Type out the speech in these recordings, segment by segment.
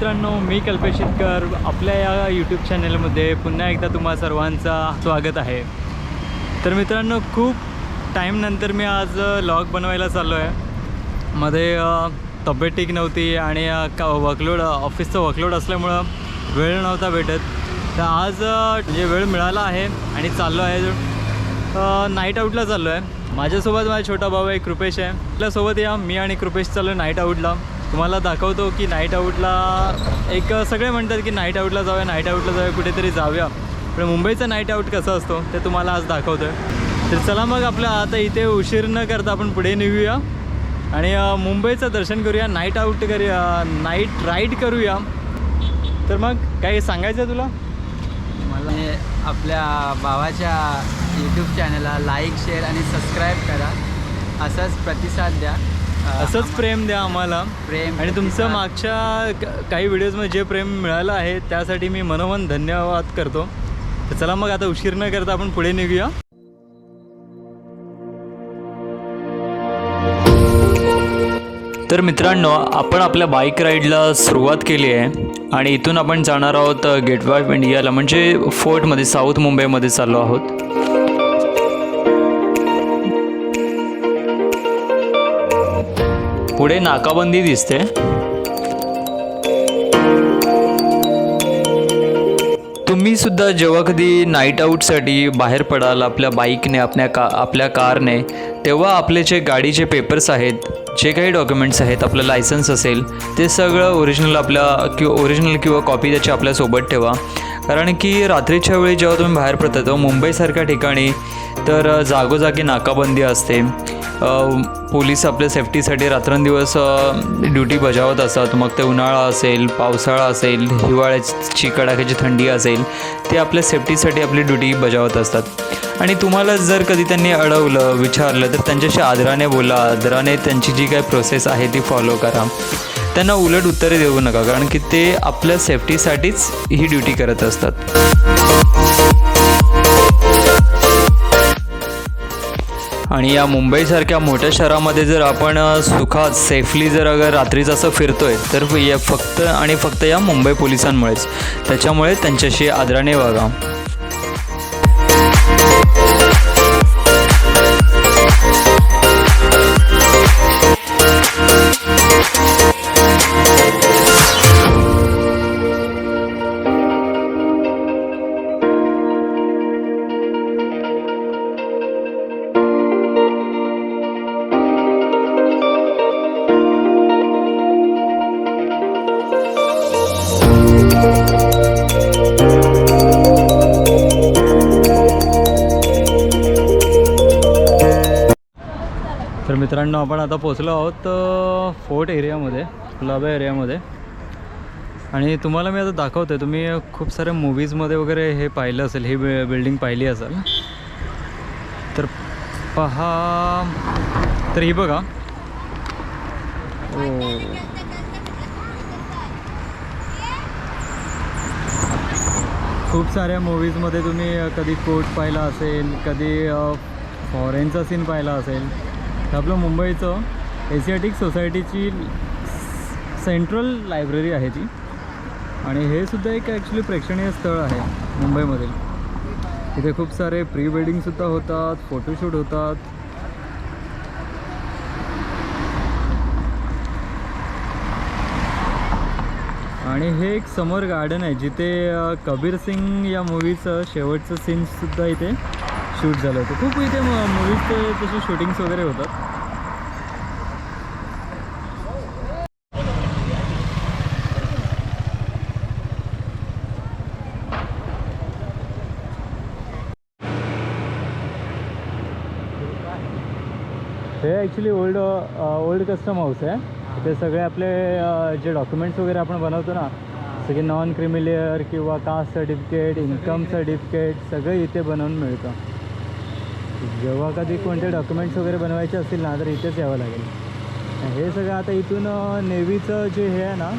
मित्रांनो मी कल्पेश शेतकर आपल्या या यूट्यूब चॅनलमध्ये पुन्हा एकदा तुम्हा सर्वांचा स्वागत आहे. तर मित्रांनो खूप टाईमनंतर मी आज लॉग बनवायला चाललो आहे मध्ये तब्येत ठीक नव्हती आणि का वर्कलोड ऑफिसचं वर्कलोड असल्यामुळं वेळ नव्हता भेटत. तर आज म्हणजे वेळ मिळाला आहे आणि चाललो आहे नाईट आऊटला चाललो आहे माझ्यासोबत माझा छोटा भाऊ आहे कृपेश आहे. आपल्यासोबत या मी आणि कृपेश चाललो नाईट आऊटला तुम्हाला दाखवतो की नाईट आऊटला एक सगळे म्हणतात की नाईट आऊटला जाऊया नाईट आऊटला जाऊया कुठेतरी जाऊया. पण मुंबईचा नाईट आऊट कसं असतो ते तुम्हाला आज दाखवतो आहे तर चला मग आपलं आता इथे उशीर न करता आपण पुढे निघूया. आणि मुंबईचं दर्शन करूया नाईट आऊट करूया नाईट राईड करूया. तर मग काही सांगायचं तुला? मला आपल्या भावाच्या यूट्यूब चॅनलला लाईक शेअर आणि सबस्क्राईब करा. असाच प्रतिसाद द्या. असंच प्रेम द्या आम्हाला. प्रेम आणि तुमचं. मागच्या काही व्हिडिओजमध्ये जे प्रेम मिळालं आहे त्यासाठी मी मनोमन धन्यवाद करतो. तर चला मग आता उशीर न करता आपण पुढे निघूया. तर मित्रांनो आपण आपल्या बाईक राईडला सुरुवात केली आहे आणि इथून आपण जाणार आहोत गेट वे ऑफ इंडियाला म्हणजे फोर्टमध्ये साऊथ मुंबईमध्ये चाललो आहोत. पुढे नाकाबंदी दिसते. तुम्ही सुद्धा जेव्हा कधी नाईट आऊटसाठी बाहेर पडाल आपल्या बाईकने आपल्या का आपल्या कारने तेव्हा आपले जे गाडीचे पेपर्स आहेत जे काही डॉक्युमेंट्स आहेत आपलं लायसन्स असेल ते सगळं ओरिजिनल आपल्या किंवा ओरिजिनल किंवा कॉपी त्याची आपल्यासोबत ठेवा. कारण की रात्रीच्या वेळी जेव्हा तुम्ही बाहेर पडता तेव्हा मुंबईसारख्या ठिकाणी तर जागोजागी नाकाबंदी असते. पोलीस आपल्या सेफ्टीसाठी रात्रंदिवस ड्युटी बजावत असतात. मग ते उन्हाळा असेल पावसाळा असेल हिवाळ्याची कडाक्याची थंडी असेल ते आपल्या सेफ्टीसाठी आपली ड्युटी बजावत असतात. आणि तुम्हाला जर कधी त्यांनी अडवलं विचारलं तर त्यांच्याशी आदराने बोला. आदराने त्यांची जी काही प्रोसेस आहे ती फॉलो करा. त्यांना उलट उत्तरे देऊ नका कारण की ते आपल्या सेफ्टीसाठीच ही ड्युटी करत असतात. आणि या मुंबईसारख्या मोठ्या शहरामध्ये जर आपण सुखात सेफली जर अगर रात्रीचं असं फिरतोय तर या फक्त आणि फक्त या मुंबई पोलिसांमुळेच. त्याच्यामुळे त्यांच्याशी आदराने वागा. आपण आता पोचलो आहोत फोर्ट एरियामध्ये कुलाबा एरियामध्ये. आणि तुम्हाला मी आता दाखवतो आहे तुम्ही खूप साऱ्या मूवीजमध्ये वगैरे हे पाहिलं असेल ही बि बिल्डिंग पाहिली असेल. तर पहा तर ही बघा. ओ. खूप साऱ्या मूवीजमध्ये तुम्ही कधी कोर्ट पाहिला असेल कधी फॉरेनचा सीन पाहिला असेल. आपलं मुंबईचं एशियाटिक सोसायटीची सेंट्रल लायब्ररी आहे ती. आणि हे सुद्धा एक ॲक्च्युली प्रेक्षणीय स्थळ आहे मुंबईमधील. इथे खूप सारे प्री वेडिंगसुद्धा होतात फोटोशूट होतात. आणि हे एक समोर गार्डन आहे जिथे कबीर सिंग या मूवीचं शेवटचं सीनसुद्धा इथे शूट झालं होतं. खूप इथे मूवीजचे तसे शूटिंग्स वगैरे होतात. हे actually old old custom house आहे. ते सगळे आपले जे डॉक्युमेंट्स वगैरे आपण बनवतो ना सगळे नॉन क्रिमिलियर किंवा कास्ट सर्टिफिकेट इन्कम सर्टिफिकेट सगळं इथे बनवून मिळतं. जेव्हा कधी कोणते डॉक्युमेंट्स वगैरे बनवायचे असतील ना तर इथेच यावं लागेल. हे सगळं आता इथून नेव्हीचं जे हे आहे ना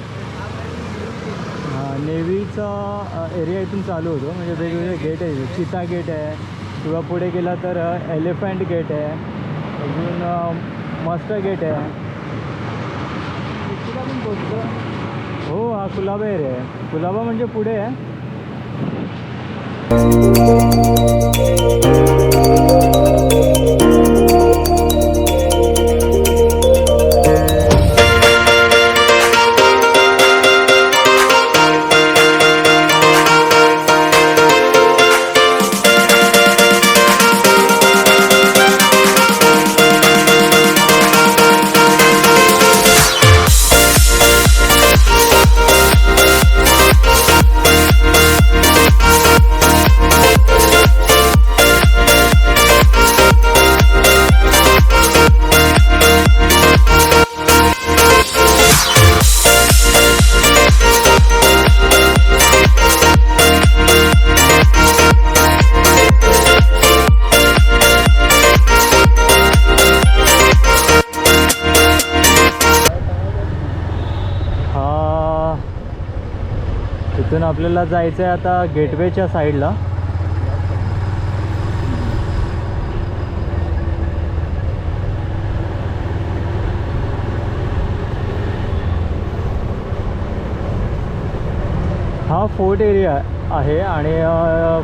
नेव्हीचा एरिया इथून चालू होतो. म्हणजे वेगवेगळे गेट आहे. चिता गेट आहे. किंवा पुढे गेला तर एलिफंट गेट आहे. अजून मस्त गेट आहे. हो हा कुलाबा एरिया आहे. कुलाबा म्हणजे पुढे आहे. आपल्याला जायचं आहे आता गेटवेच्या साईडला. हा फोर्ट एरिया आहे आणि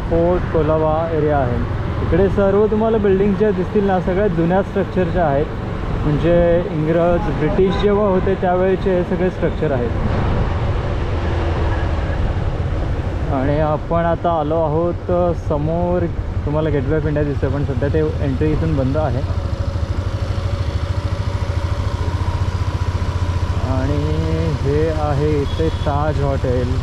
फोर्ट कोलावा एरिया आहे. इकडे सर्व तुम्हाला बिल्डिंग ज्या दिसतील ना सगळ्या जुन्या स्ट्रक्चरच्या आहेत म्हणजे इंग्रज ब्रिटिश जेव्हा होते त्यावेळेचे हे सगळे स्ट्रक्चर आहेत. आणि आपण आता आलो आहोत समोर. तुम्हाला गेटवे ऑफ इंडिया दिसतं पण सध्या ते एंट्री इथून बंद आहे. आणि हे आहे इथे ताज हॉटेल.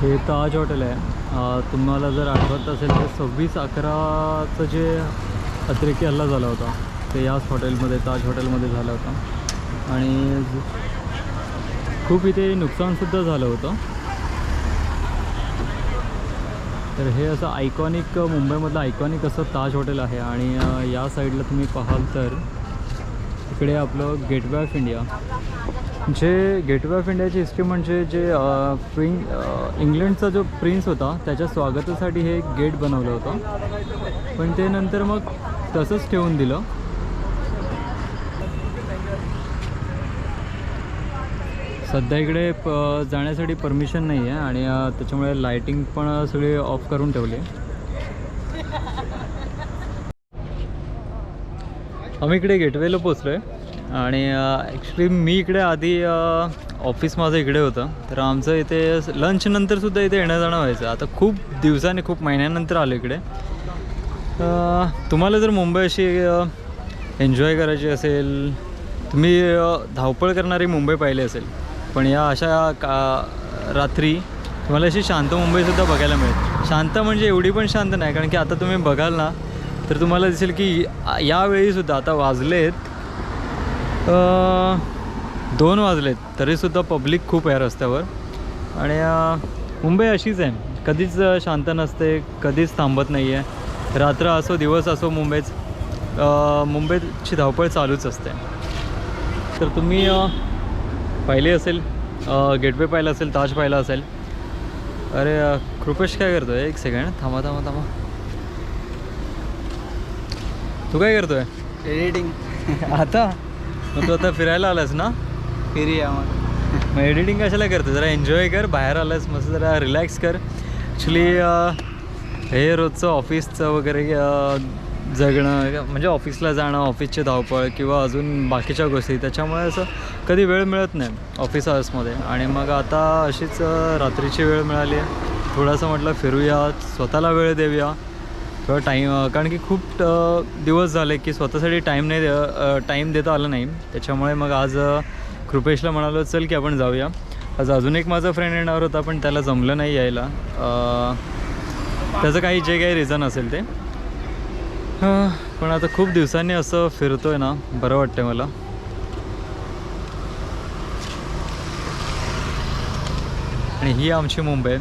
हे ताज हॉटेल आहे. तुम्हाला जर आठवत असेल तर सव्वीस अकराचं जे अतिरेकी हल्ला झाला होता ते याच हॉटेलमध्ये ताज हॉटेलमध्ये झाला होता. आणि खूप इथे नुकसानसुद्धा झालं होतं. तर हे असं आयकॉनिक मुंबईमधलं आयकॉनिक असं ताज हॉटेल आहे. आणि या साईडला तुम्ही पाहाल तर इकडे आपलं गेटवे ऑफ इंडिया जे गेटवे ऑफ इंडियाची हिस्ट्री म्हणजे जे प्रिं इंग्लंडचा जो प्रिन्स होता त्याच्या स्वागतासाठी हे गेट बनवलं होतं. पण ते नंतर मग तसंच ठेवून दिलं. सध्या इकडे प जाण्यासाठी परमिशन नाही आहे आणि त्याच्यामुळे लायटिंग पण सगळी ऑफ करून ठेवली आहे. आम्ही इकडे गेटवेला पोचलो आहे आणि ॲक्च्युली मी इकडे आधी ऑफिस माझं इकडे होतं. तर आमचं इथे लंचनंतरसुद्धा इथे येणं जाणं व्हायचं. आता खूप दिवसाने खूप महिन्यानंतर आलो इकडे. तुम्हाला जर मुंबई अशी एन्जॉय करायची असेल तुम्ही धावपळ करणारी मुंबई पाहिली असेल. पण या अशा का रात्री तुम्हाला अशी शांत मुंबईसुद्धा बघायला मिळेल. शांत म्हणजे एवढी पण शांत नाही कारण की आता तुम्ही बघाल ना तर तुम्हाला दिसेल की यावेळीसुद्धा आता वाजलेत दोन वाजलेत तरीसुद्धा पब्लिक खूप आहे रस्त्यावर. आणि मुंबई अशीच आहे. कधीच शांत नसते कधीच थांबत नाही आहे रात्र असो दिवस असो मुंबईच मुंबईची धावपळ चालूच असते. तर तुम्ही पाहिले असेल गेटवे पाहिलं असेल ताज पाहिला असेल. अरे कृपेश काय करतोय? एक सेकंड थांबा थांबा थांबा. तू काय करतोय? एडिटिंग आता? मग तू आता फिरायला आलास ना? फिरी मग. मग एडिटिंग कशाला करतो? जरा एन्जॉय कर बाहेर आलास मस्त जरा रिलॅक्स कर. ॲक्च्युली हे रोजचं ऑफिसचं वगैरे जगणं म्हणजे ऑफिसला जाणं ऑफिसची धावपळ किंवा अजून बाकीच्या गोष्टी त्याच्यामुळे असं कधी वेळ मिळत नाही ऑफिस आवर्समध्ये आणि मग आता अशीच रात्रीची वेळ मिळाली आहे. थोडंसं म्हटलं फिरूया स्वतःला वेळ देऊया. किंवा टाईम कारण की खूप दिवस झाले की स्वतःसाठी टाईम नाही दे टाईम देता आलं नाही. त्याच्यामुळे मग आज कृपेशला म्हणालो चल की आपण जाऊया. आज अजून एक माझा फ्रेंड येणार होता पण त्याला जमलं नाही यायला. त्याचं काही जे काही रिझन असेल ते. पण आता खूप दिवसांनी असं फिरतोय ना बरं वाटतंय मला. आणि ही आमची मुंबई.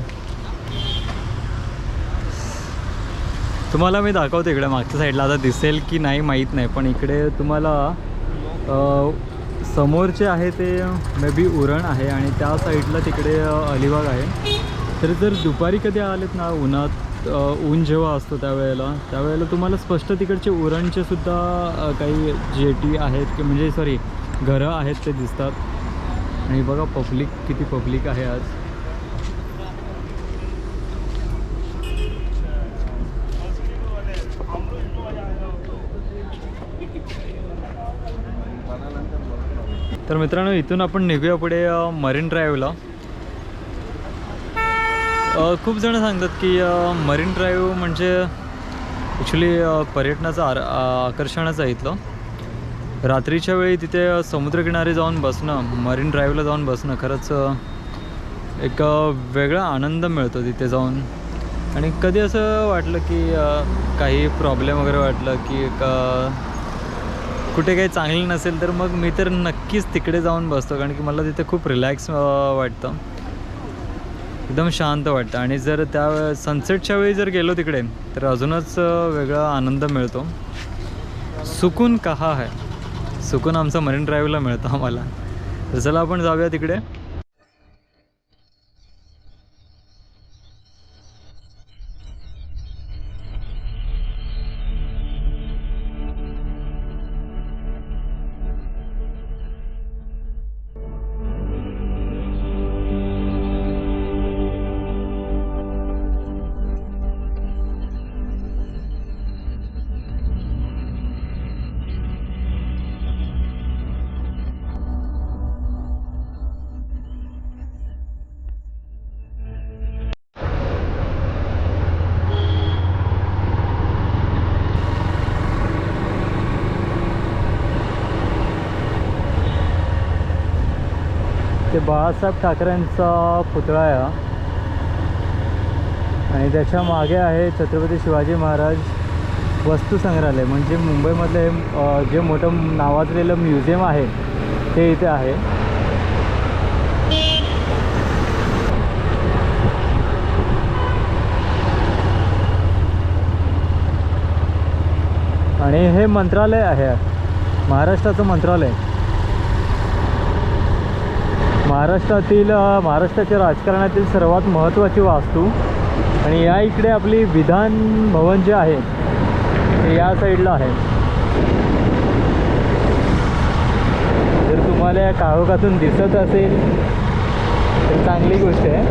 तुम्हाला मी दाखवतो इकडे मागच्या साईडला आता दिसेल की नाही माहीत नाही पण इकडे तुम्हाला समोर समोरचे आहे ते मे बी उरण आहे आणि त्या साईडला तिकडे अलिबाग आहे. तर जर दुपारी कधी आलेत ना उन्हात ऊन जेव्हा असतो त्यावेळेला त्यावेळेला तुम्हाला स्पष्ट तिकडचे उरणचे सुद्धा काही जेटी आहेत की म्हणजे सॉरी घरं आहेत ते दिसतात. आणि बघा पब्लिक किती पब्लिक आहे आज. तर मित्रांनो इथून आपण निघूया पुढे मरीन ड्राईव्हला. खूप जण सांगतात की मरीन ड्राईव्ह म्हणजे ॲक्च्युली पर्यटनाचं आर आ- आकर्षणच आहे इथलं. रात्रीच्या वेळी तिथे समुद्रकिनारी जाऊन बसणं मरीन ड्राईव्हला जाऊन बसणं खरंच एक वेगळा आनंद मिळतो तिथे जाऊन. आणि कधी असं वाटलं की काही प्रॉब्लेम वगैरे वाटलं की एक कुठे काही चांगली नसेल तर मग मी तर नक्कीच तिकडे जाऊन बसतो कारण की मला तिथे खूप रिलॅक्स वाटतं. एकदम शांत वाटतं. आणि जर त्या सनसेटच्या वेळी जर गेलो तिकडे तर अजूनच वेगळा आनंद मिळतो. सुकून कहा है? सुकून आमचा मरीन ड्राईव्हला मिळतो आम्हाला. तर चला आपण जाऊया तिकडे. ते बाळासाहेब ठाकरेंचा पुतळा आहे आणि त्याच्यामागे आहे छत्रपती शिवाजी महाराज वस्तू संग्रहालय म्हणजे मुंबईमधलं हे जे मोठं नावाजलेलं म्युझियम आहे ते इथे आहे. आणि हे मंत्रालय आहे. महाराष्ट्राचं मंत्रालय. महाराष्ट्रातील महाराष्ट्राच्या राजकारणातील सर्वात महत्त्वाची वास्तू आणि या इकडे आपली विधान भवन जे आहे ते या साईडला आहे. जर तुम्हाला या काळोखातून दिसत असेल तर चांगली गोष्ट आहे.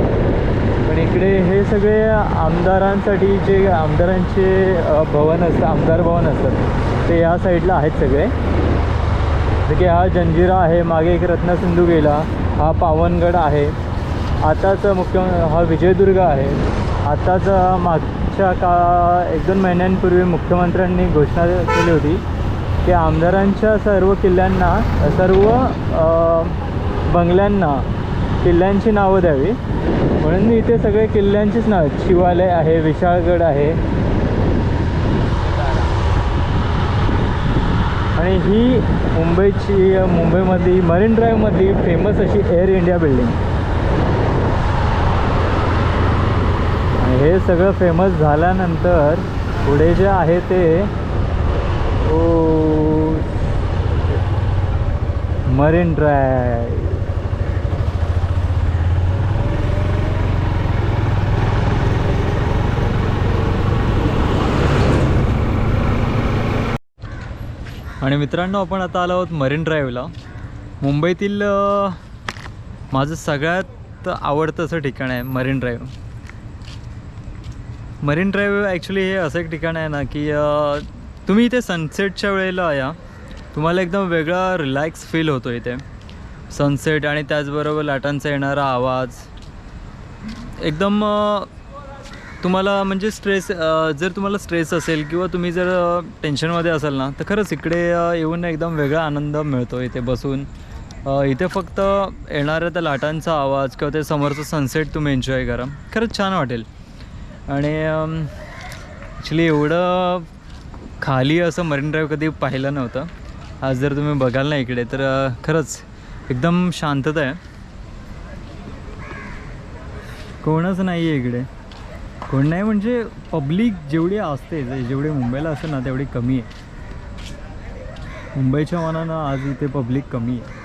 पण इकडे हे सगळे आमदारांसाठी जे आमदारांचे भवन असतं आमदार भवन असतात ते या साईडला आहेत सगळे. जसं की हा जंजिरा आहे मागे एक रत्नसिंधू गेला. हा पावनगड आहे. आताच मुख्य हा विजयदुर्ग आहे. आताच मागच्या का एक दोन महिन्यांपूर्वी मुख्यमंत्र्यांनी घोषणा केली होती की आमदारांच्या सर्व किल्ल्यांना सर्व बंगल्यांना किल्ल्यांची नावं द्यावी. म्हणून मी इथे सगळे किल्ल्यांचीच नावं शिवालय आहे विशाळगड आहे आणि ही मुंबईची मुंबईमधली मरीन ड्राईव्हमधली फेमस अशी एअर इंडिया बिल्डिंग आणि हे सगळं फेमस झाल्यानंतर पुढे जे आहे ते ओ मरीन ड्राईव्ह आणि मित्रांनो आपण आता आलो आहोत मरीन ड्राईव्हला. मुंबईतील माझं सगळ्यात आवडतं असं ठिकाण आहे Marine Drive. Marine Drive actually हे असं एक ठिकाण आहे ना की तुम्ही इथे सनसेटच्या वेळेला या तुम्हाला एकदम वेगळा रिलॅक्स फील होतो इथे. सनसेट आणि त्याचबरोबर लाटांचा येणारा आवाज. एकदम तुम्हाला म्हणजे स्ट्रेस जर तुम्हाला स्ट्रेस असेल किंवा तुम्ही जर टेन्शनमध्ये असाल ना तर खरंच इकडे येऊन एकदम वेगळा आनंद मिळतो इथे बसून. इथे फक्त येणाऱ्या त्या लाटांचा आवाज किंवा ते समोरचं सनसेट तुम्ही एन्जॉय करा. खरंच छान वाटेल. आणि ॲक्च्युली एवढं खाली असं मरीन ड्राईव्ह कधी पाहिलं नव्हतं. आज जर तुम्ही बघाल ना इकडे तर खरंच एकदम शांतता आहे. कोणच नाही आहे इकडे. कोण नाही म्हणजे पब्लिक जेवढी असते जेवढे मुंबईला असते ना तेवढी कमी आहे. मुंबईच्या मनानं आज इथे पब्लिक कमी आहे.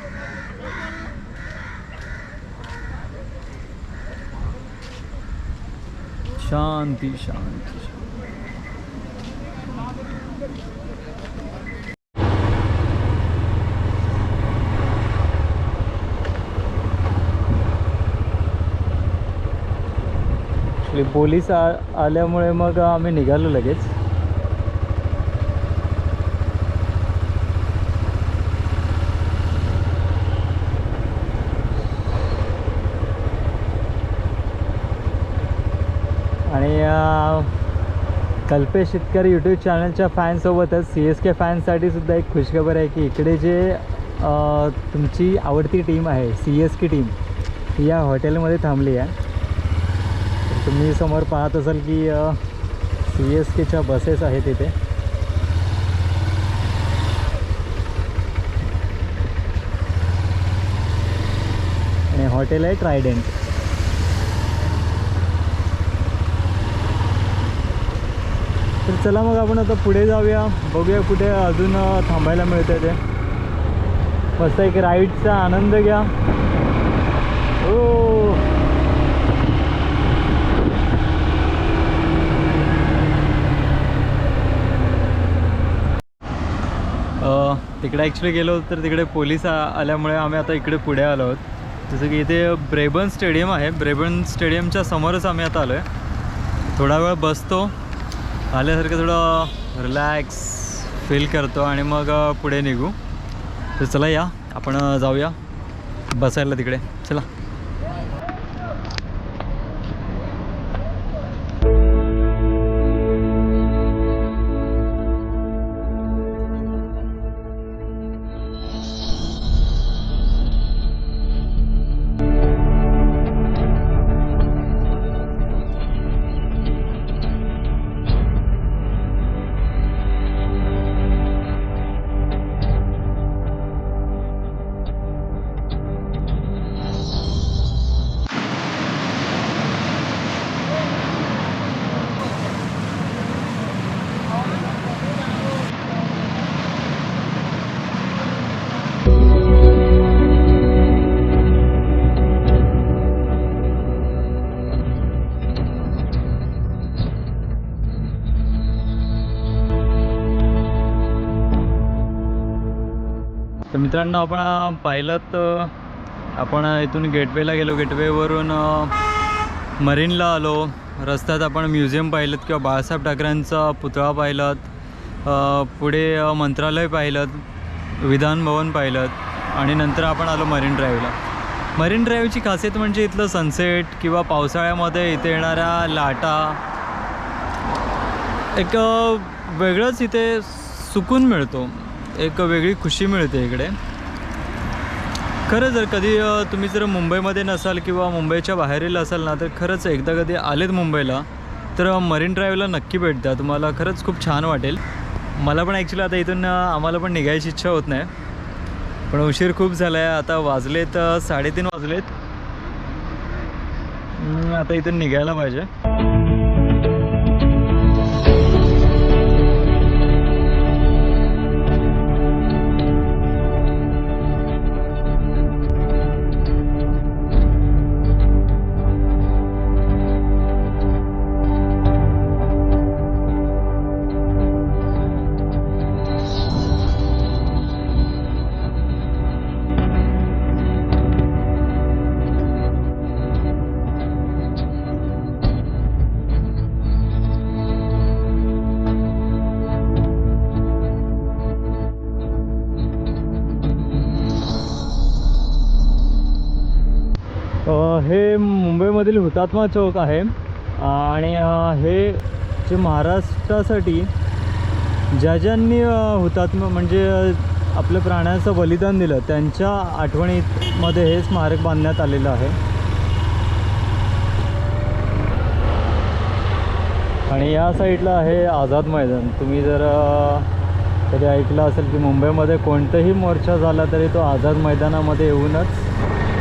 शांती शांती. आपली पोलीस आ आल्यामुळे मग आम्ही निघालो लगेच. आणि कल्पेश शेतकरी यूट्यूब चॅनलच्या फॅनसोबतच सी एस के फॅनसाठी सुद्धा एक खुशखबर आहे की इकडे जे तुमची आवडती टीम आहे सी एस के टीम या हॉटेलमध्ये थांबली आहे. तुम्ही समोर पाहत असाल की सी एस केच्या बसेस आहेत इथे. आणि हॉटेल आहे ट्रायडेंट तर चला मग आपण आता पुढे जाऊया. बघूया कुठे अजून थांबायला मिळतं ते. मस्त एक राईडचा आनंद घ्या. ओ तिकडे ॲक्च्युली गेलो होतो तर तिकडे पोलीस आल्यामुळे आम्ही आता इकडे पुढे आलो आहोत. जसं की इथे ब्रेबन स्टेडियम आहे. ब्रेबन स्टेडियमच्या समोरच आम्ही आता आलो आहे थोडा वेळ बसतो. आल्यासारखं थोडं रिलॅक्स फील करतो आणि मग पुढे निघू. तर चला या. आपण जाऊया. बसायला तिकडे. चला. मित्रांनो आपण पाहिलं तर आपण इथून गेटवेला गेलो. गेटवेवरून मरीनला आलो. रस्त्यात आपण म्युझियम पाहिलं किंवा बाळासाहेब ठाकरेंचा पुतळा पाहिलं पुढे मंत्रालय पाहिलं विधान भवन पाहिलं आणि नंतर आपण आलो मरीन ड्राईव्हला. मरीन ड्राईव्हची खासियत म्हणजे इथलं सनसेट किंवा पावसाळ्यामध्ये इथे येणाऱ्या लाटा. एक वेगळंच इथे सुकून मिळतो. एक वेगळी खुशी मिळते इकडे. खरं जर कधी तुम्ही जर मुंबईमध्ये नसाल किंवा मुंबईच्या बाहेरील असाल ना तर खरंच एकदा कधी आलेत मुंबईला तर मरीन ड्राईव्हला नक्की भेट द्या. तुम्हाला खरंच खूप छान वाटेल. मला पण ॲक्च्युली आता इथून आम्हाला पण निघायची इच्छा होत नाही. पण उशीर खूप झाला आहे आता वाजलेत साडेतीन वाजलेत. आता इथून निघायला पाहिजे. मुंबईमधील हुतात्मा चौक आहे. आणि हे जे महाराष्ट्रासाठी ज्या ज्यांनी हुतात्मा म्हणजे आपल्या प्राण्याचं बलिदान दिलं त्यांच्या आठवणीमध्ये हे स्मारक बांधण्यात आलेलं आहे. आणि या साईडला आहे आझाद मैदान. तुम्ही जर कधी ऐकलं असेल की मुंबईमध्ये कोणताही मोर्चा झाला तरी तो आझाद मैदानामध्ये येऊनच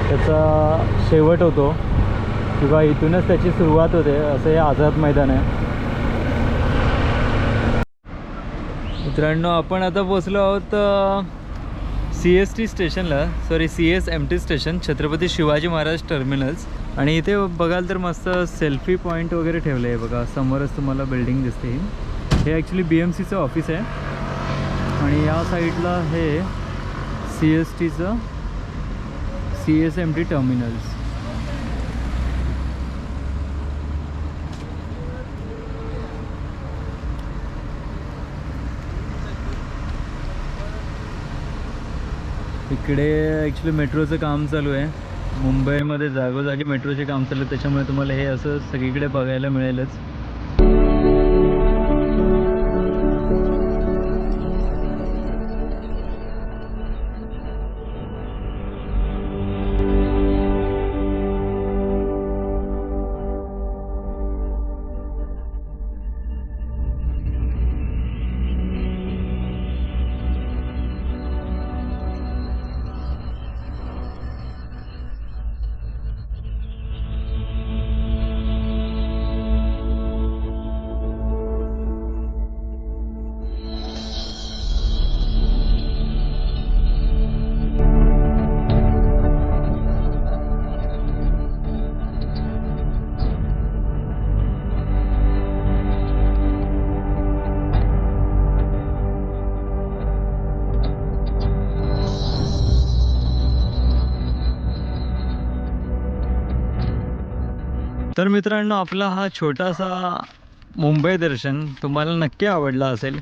त्याचा शेवट होतो. किंवा इथूनच त्याची सुरुवात होते असं हे आझाद मैदान आहे. मित्रांनो आपण आता पोचलो आहोत सी एस टी स्टेशनला. Sorry C S M T station Chhatrapati Shivaji Maharaj terminals. आणि इथे बघाल तर मस्त सेल्फी पॉईंट वगैरे ठेवलं आहे बघा. समोरच तुम्हाला बिल्डिंग दिसते. ही हे ॲक्च्युली बी एम सीचं ऑफिस आहे. आणि या साईडला हे सी एस टीचं C S M T terminals. इकडे ॲक्च्युली मेट्रोचं काम चालू आहे. मुंबईमध्ये जागोजागी मेट्रोचे काम चालू आहे. त्याच्यामुळे तुम्हाला हे असं सगळीकडे बघायला मिळेलच. तर मित्रांनो आपला हा छोटासा मुंबई दर्शन तुम्हाला नक्की आवडला असेल.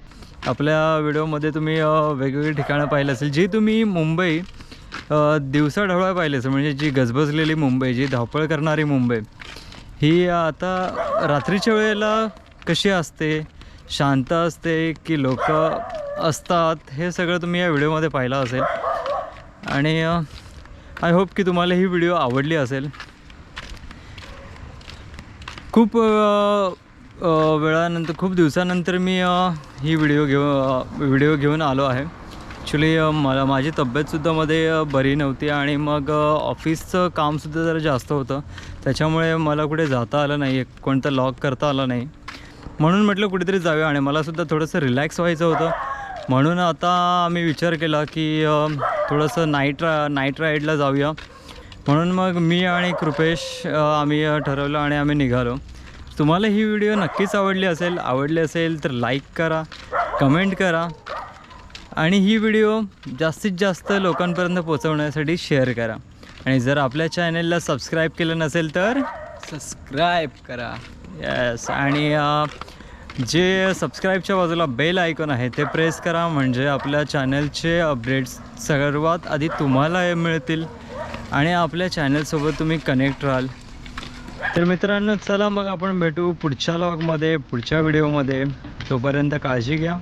आपल्या व्हिडिओमध्ये तुम्ही वेगवेगळी ठिकाणं पाहिलं असेल. जी तुम्ही मुंबई दिवसाढवळा दिवसा पाहिली असेल म्हणजे जी गजबजलेली मुंबई जी धावपळ करणारी मुंबई ही आता रात्रीच्या वेळेला कशी असते? शांत असते की लोक असतात? हे सगळं तुम्ही या व्हिडिओमध्ये पाहिलं असेल. आणि आय होप की तुम्हाला ही व्हिडिओ आवडली असेल. खूप वेळानंतर खूप दिवसानंतर मी ही व्हिडिओ घेऊ व्हिडिओ घेऊन आलो आहे. ॲक्च्युली मला माझी तब्येतसुद्धा मध्ये बरी नव्हती आणि मग ऑफिसचं कामसुद्धा जरा जास्त होतं. त्याच्यामुळे मला कुठे जाता आलं नाही कोणतं लॉक करता आलं नाही. म्हणून म्हटलं कुठेतरी जाऊया आणि मलासुद्धा थोडंसं रिलॅक्स व्हायचं होतं. म्हणून आता आम्ही विचार केला की थोडंसं नाईट रा नाईट राईडला जाऊया. म्हणून मग मी आणि कृपेश आम्ही ठरवलं आणि आम्ही निघालो. तुम्हाला ही व्हिडिओ नक्कीच आवडली असेल आवडली असेल तर लाईक करा कमेंट करा आणि ही व्हिडिओ जास्तीत जास्त लोकांपर्यंत पोचवण्यासाठी शेअर करा. आणि जर आपल्या चॅनलला सबस्क्राईब केलं नसेल तर सबस्क्राईब करा. येस आणि जे सबस्क्राईबच्या बाजूला बेल आयकॉन आहे ते प्रेस करा म्हणजे आपल्या चॅनलचे अपडेट्स सर्वात आधी तुम्हाला मिळतील. आणि आपल्या चॅनलसोबत तुम्ही कनेक्ट राहाल. तर मित्रांनो चला मग आपण भेटू पुढच्या लॉगमध्ये पुढच्या व्हिडिओमध्ये तोपर्यंत काळजी घ्या.